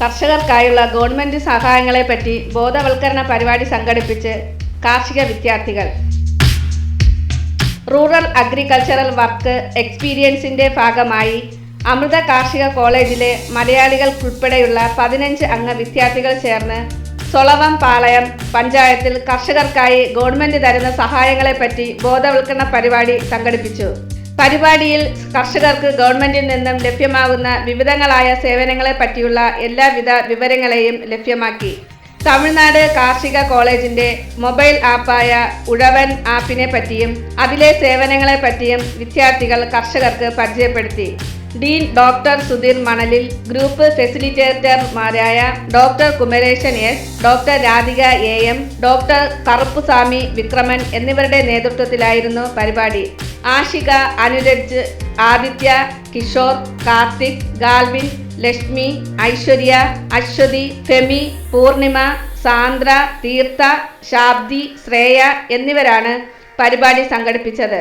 കർഷകർക്കായുള്ള government സഹായങ്ങളെപ്പറ്റി ബോധവൽക്കരണ പരിപാടി സംഘടിപ്പിച്ച് കാർഷിക വിദ്യാർത്ഥികൾ. റൂറൽ അഗ്രികൾച്ചറൽ വർക്ക് എക്സ്പീരിയൻസിന്റെ ഭാഗമായി അമൃത കാർഷിക കോളേജിലെ മലയാളികൾക്കുൾപ്പെടെയുള്ള പതിനഞ്ച് അംഗ വിദ്യാർത്ഥികൾ ചേർന്ന് സൊളവം പാളയം പഞ്ചായത്തിൽ കർഷകർക്കായി ഗവൺമെന്റ് തരുന്ന സഹായങ്ങളെപ്പറ്റി ബോധവൽക്കരണ പരിപാടി സംഘടിപ്പിച്ചു. പരിപാടിയിൽ കർഷകർക്ക് ഗവൺമെന്റിൽ നിന്നും ലഭ്യമാകുന്ന വിവിധങ്ങളായ സേവനങ്ങളെ പറ്റിയുള്ള എല്ലാവിധ വിവരങ്ങളെയും ലഭ്യമാക്കി. തമിഴ്നാട് കാർഷിക കോളേജിന്റെ മൊബൈൽ ആപ്പായ ഉഴവൻ ആപ്പിനെ പറ്റിയും അതിലെ സേവനങ്ങളെ പറ്റിയും വിദ്യാർത്ഥികൾ കർഷകർക്ക് പരിചയപ്പെടുത്തി. ഡീൻ ഡോക്ടർ സുധീർ മണലിൽ group ഫെസിലിറ്റേറ്റർമാരായ doctor Kumaresan S doctor Radhika A M doctor Karuppuswamy Vikraman എന്നിവരുടെ നേതൃത്വത്തിലായിരുന്നു പരിപാടി. ആഷിക അനുരജ് ആദിത്യ കിഷോർ കാർത്തിക് ഗാൽവിൻ ലക്ഷ്മി ഐശ്വര്യ അശ്വതി ഫെമി പൂർണിമ സാന്ദ്ര തീർത്ഥ ശാബ്ദി ശ്രേയ എന്നിവരാണ് പരിപാടി സംഘടിപ്പിച്ചത്.